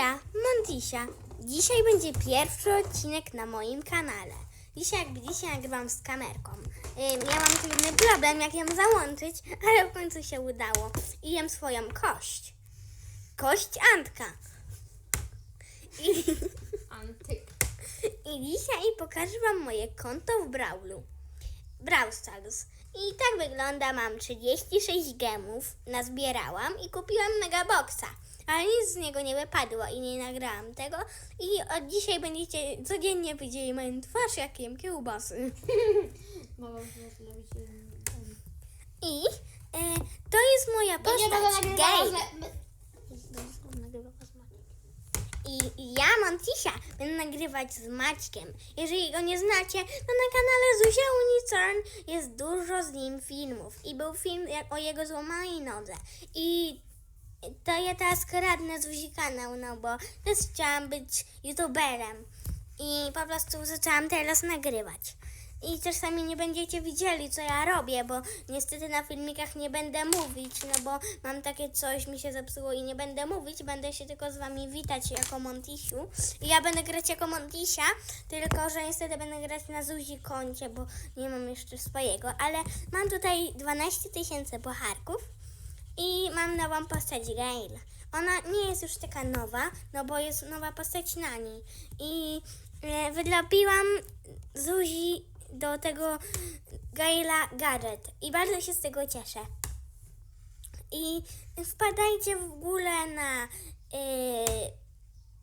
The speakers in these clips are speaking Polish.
ja, Montisia. Dzisiaj będzie pierwszy odcinek na moim kanale. Dzisiaj, jak widzicie, nagrywam z kamerką. Mam trudny problem, jak ją załączyć, ale w końcu się udało. I jem swoją kość. Kość Antka. I, Antyk. I dzisiaj pokażę Wam moje konto w Brawlu. Brawl Stars. I tak wygląda, mam 36 gemów, nazbierałam i kupiłam Megaboxa. Ale nic z niego nie wypadło i nie nagrałam tego. I od dzisiaj będziecie codziennie widzieli moją twarz, jak jem kiełbasy. I e, to jest moja postać Gale. I i ja, Montisia, będę nagrywać z Maćkiem. Jeżeli go nie znacie, to na kanale Zuzia Unicorn jest dużo z nim filmów. I był film o jego złamanej nodze. I to ja teraz kradnę Zuzi kanał, no bo też chciałam być youtuberem. I po prostu zaczęłam teraz nagrywać. I czasami nie będziecie widzieli, co ja robię, bo niestety na filmikach nie będę mówić, no bo mam takie coś, mi się zepsuło i nie będę mówić, będę się tylko z wami witać jako Montisiu. I ja będę grać jako Montisia, tylko że niestety będę grać na Zuzi koncie, bo nie mam jeszcze swojego, ale mam tutaj 12 tysięcy pucharków i mam nową postać Gail. Ona nie jest już taka nowa, no bo jest nowa postać na niej. I e, wydrobiłam Zuzi do tego Gaila Gadget i bardzo się z tego cieszę. I wpadajcie w ogóle na e,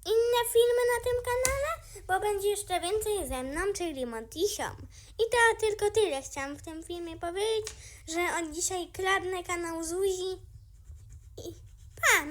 inne filmy na tym kanale, bo będzie jeszcze więcej ze mną, czyli Montisią. I to tylko tyle chciałam w tym filmie powiedzieć, że od dzisiaj kradnę kanał Zuzi i pa!